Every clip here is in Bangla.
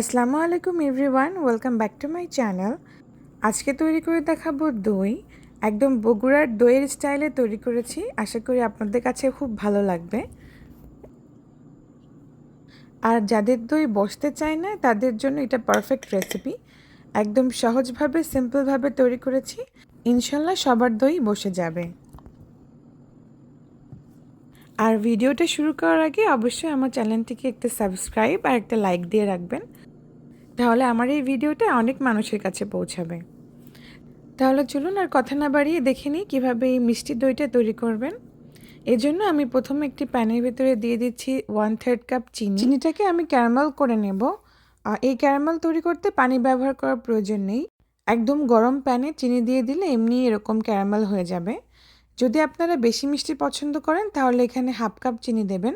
আসসালামু আলাইকুম everyone, welcome back to my channel. আজকে তৈরি করে দেখাবো দই। একদম বগুড়ার দইয়ের স্টাইলে তৈরি করেছি। আশা করি আপনাদের কাছে খুব ভালো লাগবে। আর যাদের দই বসতে চায় না, তাদের জন্য এটা পারফেক্ট রেসিপি একদম সহজভাবে সিম্পলভাবে তৈরি করেছি। ইনশাল্লাহ সবার দই বসে যাবে। আর ভিডিওটা শুরু করার আগে অবশ্যই আমার চ্যানেলটিকে একটা সাবস্ক্রাইব আর একটা লাইক দিয়ে রাখবেন। তাহলে আমার এই ভিডিওটা অনেক মানুষের কাছে পৌঁছাবে। তাহলে চলুন আর কথা না বাড়িয়ে দেখে নিই কীভাবে এই মিষ্টি দইটা তৈরি করবেন। এই জন্য আমি প্রথমে একটি প্যানের ভিতরে দিয়ে দিচ্ছি ওয়ান থার্ড কাপ চিনি। চিনিটাকে আমি ক্যারামেল করে নেব। এই ক্যারামেল তৈরি করতে পানি ব্যবহার করার প্রয়োজন নেই। একদম গরম প্যানে চিনি দিয়ে দিলে এমনি এরকম ক্যারামেল হয়ে যাবে। যদি আপনারা বেশি মিষ্টি পছন্দ করেন তাহলে এখানে হাফ কাপ চিনি দেবেন।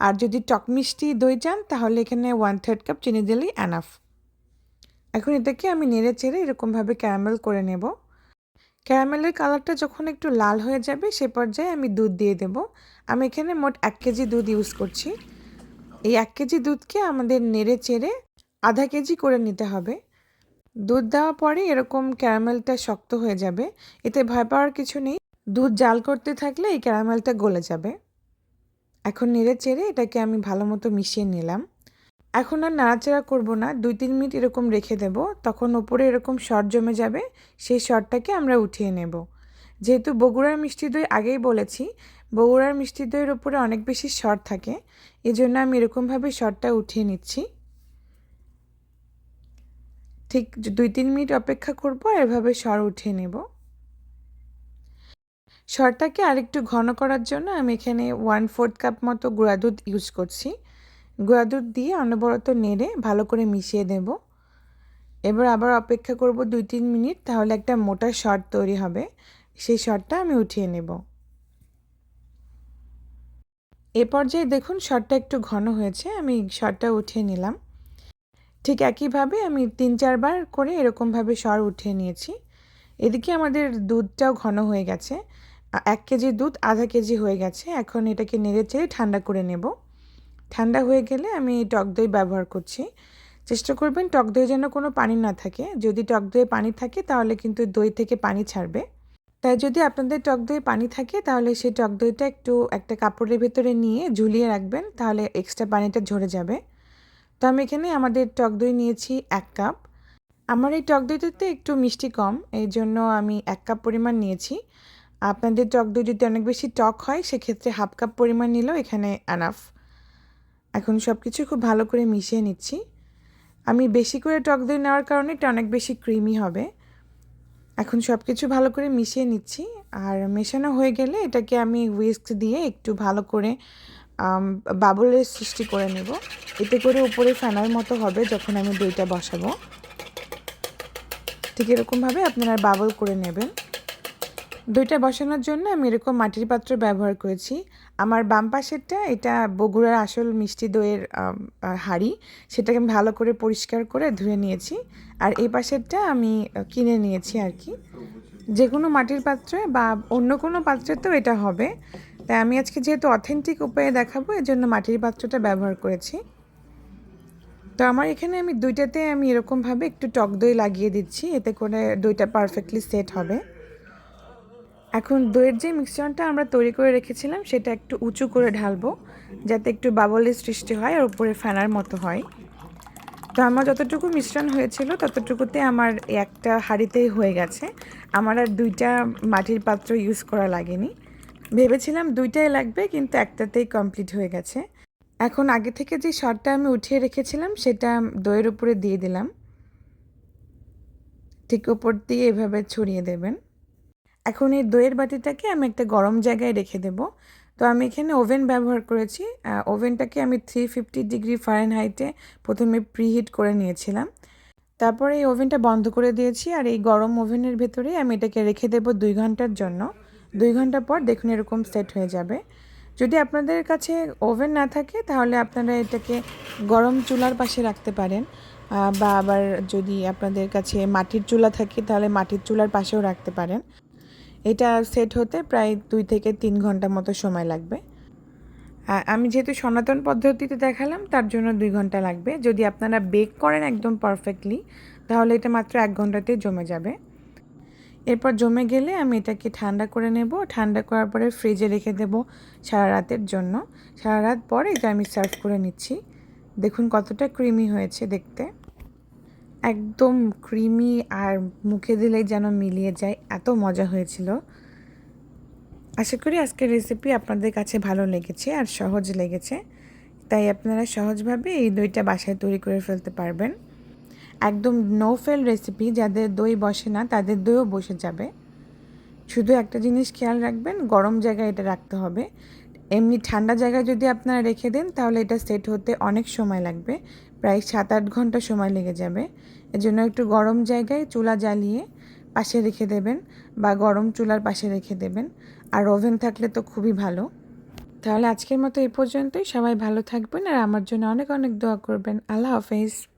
আর যদি টক মিষ্টি দই চান তাহলে এখানে ওয়ান থার্ড কাপ চিনি দিলেই অ্যানাফ এখন এটাকে আমি নেড়ে চেড়ে এরকমভাবে ক্যারামেল করে নেব। ক্যারামেলের কালারটা যখন একটু লাল হয়ে যাবে, সে পর্যায়ে আমি দুধ দিয়ে দেব। আমি এখানে মোট এক কেজি দুধ ইউজ করছি। এই এক কেজি দুধকে আমাদের নেড়ে চেড়ে আধা কেজি করে নিতে হবে। দুধ দেওয়ার পরে এরকম ক্যারামেলটা শক্ত হয়ে যাবে। এতে ভয় পাওয়ার কিছু নেই। দুধ জাল করতে থাকলে এই ক্যারামেলটা গলে যাবে। এখন নেড়ে চেড়ে এটাকে আমি ভালো মতো মিশিয়ে নিলাম। এখন আর নাড়াচাড়া করব না, দুই তিন মিনিট এরকম রেখে দেব, তখন ওপরে এরকম শর্ট জমে যাবে, সেই শর্টটাকে আমরা উঠিয়ে নেব। যেহেতু বগুড়ার মিষ্টি দই আগেই বলেছি, বগুড়ার মিষ্টি দইয়ের ওপরে অনেক বেশি শর্ট থাকে এই জন্য আমি এরকমভাবে শর্টটা উঠিয়ে নিচ্ছি। ঠিক দুই তিন মিনিট অপেক্ষা করব, এভাবে সর উঠিয়ে নেব। সরটাকে আরেকটু ঘন করার জন্য আমি এখানে ওয়ান ফোর্থ কাপ মতো গুঁড়া দুধ ইউজ করছি। গুঁড়া দুধ দিয়ে অনবরত নেড়ে ভালো করে মিশিয়ে দেব। এবার আবার অপেক্ষা করব দুই তিন মিনিট, তাহলে একটা মোটা শর্ট তৈরি হবে। সেই শর্টটা আমি উঠিয়ে নেব। এ পর্যায়ে দেখুন শর্টটা একটু ঘন হয়েছে, আমি শর্টটা উঠিয়ে নিলাম। ঠিক একইভাবে আমি তিন চারবার করে এরকমভাবে সর উঠিয়ে নিয়েছি। এদিকে আমাদের দুধটাও ঘন হয়ে গেছে। এক কেজি দুধ, আধা কেজি হয়ে গেছে। এখন এটাকে নেড়ে চেড়ে ঠান্ডা করে নেব। ঠান্ডা হয়ে গেলে আমি টক দই ব্যবহার করছি। চেষ্টা করবেন টক দই যেন কোনো পানি না থাকে। যদি টক দইয়ে পানি থাকে, তাহলে কিন্তু দই থেকে পানি ছাড়বে। তাই যদি আপনাদের টক দই পানি থাকে, তাহলে সেই টক দইটা একটু একটা কাপড়ের ভেতরে নিয়ে ঝুলিয়ে রাখবেন, তাহলে এক্সট্রা পানিটা ঝরে যাবে। তো আমি এখানে আমাদের টক দই নিয়েছি এক কাপ। আমার এই টক দইটাতে একটু মিষ্টি কম, এই জন্য আমি এক কাপ পরিমাণ নিয়েছি। আপনাদের টক দই যদি অনেক বেশি টক হয়, সেক্ষেত্রে হাফ কাপ পরিমাণ নিলেও এখানে আনাফ এখন সব কিছু খুব ভালো করে মিশিয়ে নিচ্ছি। আমি বেশি করে টক দই নেওয়ার কারণে এটা অনেক বেশি ক্রিমি হবে। এখন সব কিছু ভালো করে মিশিয়ে নিচ্ছি। আর মেশানো হয়ে গেলে এটাকে আমি হুইস্ক দিয়ে একটু ভালো করে বাবলের সৃষ্টি করে নেব। এতে করে উপরে ফেনার মতো হবে যখন আমি দইটা বসাবো। ঠিক এরকমভাবে আপনারা বাবল করে নেবেন। দইটা বসানোর জন্য আমি এরকম মাটির পাত্র ব্যবহার করেছি। আমার বাম পাশেরটা, এটা বগুড়ার আসল মিষ্টি দইয়ের হাঁড়ি। সেটাকে আমি ভালো করে পরিষ্কার করে ধুয়ে নিয়েছি। আর এই পাশেরটা আমি কিনে নিয়েছি আর কি। যে কোনো মাটির পাত্রে বা অন্য কোনো পাত্রেতেও এটা হবে। তাই আমি আজকে যেহেতু অথেন্টিক উপায়ে দেখাবো এর জন্য মাটির পাত্রটা ব্যবহার করেছি। তো আমার এখানে আমি দুইটাতে আমি এরকমভাবে একটু টক দই লাগিয়ে দিচ্ছি। এতে করে দইটা পারফেক্টলি সেট হবে। এখন দইয়ের যে মিক্সচারটা আমরা তৈরি করে রেখেছিলাম, সেটা একটু উঁচু করে ঢালবো, যাতে একটু বাবলের সৃষ্টি হয় আর উপরে ফেনার মতো হয়। তো আমার যতটুকু মিশ্রণ হয়েছিল, ততটুকুতে আমার একটা হাঁড়িতেই হয়ে গেছে। আমার আর দুইটা মাটির পাত্র ইউজ করা লাগেনি। ভেবেছিলাম দুইটাই লাগবে, কিন্তু একটাতেই কমপ্লিট হয়ে গেছে। এখন আগে থেকে যে শটটা আমি উঠিয়ে রেখেছিলাম, সেটা দইয়ের উপরে দিয়ে দিলাম। ঠিক উপর দিয়ে এভাবে ছড়িয়ে দেবেন। এখন এই দইয়ের বাটিটাকে আমি একটা গরম জায়গায় রেখে দেব। তো আমি এখানে ওভেন ব্যবহার করেছি। ওভেনটাকে আমি থ্রি ফিফটি ডিগ্রি ফারেনহাইটে প্রথমে প্রিহিট করে নিয়েছিলাম। তারপরে এই ওভেনটা বন্ধ করে দিয়েছি আর এই গরম ওভেনের ভেতরেই আমি এটাকে রেখে দেব দুই ঘণ্টার জন্য। দুই ঘণ্টা পর দেখুন এরকম সেট হয়ে যাবে। যদি আপনাদের কাছে ওভেন না থাকে, তাহলে আপনারা এটাকে গরম চুলার পাশে রাখতে পারেন। বা আবার যদি আপনাদের কাছে মাটির চুলা থাকে, তাহলে মাটির চুলার পাশেও রাখতে পারেন। এটা সেট হতে প্রায় দুই থেকে তিন ঘণ্টা মতো সময় লাগবে। আমি যেহেতু সনাতন পদ্ধতিতে দেখালাম, তার জন্য দুই ঘণ্টা লাগবে। যদি আপনারা বেক করেন একদম পারফেক্টলি তাহলে এটা মাত্র এক ঘন্টাতেই জমে যাবে। এরপর জমে গেলে আমি এটাকে ঠান্ডা করে নেব। ঠান্ডা করার পরে ফ্রিজে রেখে দেব সারা রাতের জন্য। সারা রাত পরে এটা আমি সার্ভ করে নিচ্ছি। দেখুন কতটা ক্রিমি হয়েছে দেখতে। একদম ক্রিমি আর মুখে দিলেই যেন মিলিয়ে যায়। এত মজা হয়েছিল। আশা করি আজকের রেসিপি আপনাদের কাছে ভালো লেগেছে আর সহজ লেগেছে। তাই আপনারা সহজভাবে এই দইটা বাসায় তৈরি করে ফেলতে পারবেন। একদম নো ফেল রেসিপি যাদের দই বসে না, তাদের দইও বসে যাবে। শুধু একটা জিনিস খেয়াল রাখবেন, গরম জায়গায় এটা রাখতে হবে। এমনি ঠান্ডা জায়গায় যদি আপনারা রেখে দেন, তাহলে এটা সেট হতে অনেক সময় লাগবে। প্রায় সাত আট ঘণ্টা সময় লেগে যাবে। এজন্য একটু গরম জায়গায় চুলা জ্বালিয়ে পাশে রেখে দেবেন বা গরম চুলার পাশে রেখে দেবেন। আর ওভেন থাকলে তো খুবই ভালো। তাহলে আজকের মতো এই পর্যন্তই। সবাই ভালো থাকবেন আর আমার জন্য অনেক অনেক দোয়া করবেন। আল্লাহ হাফেজ।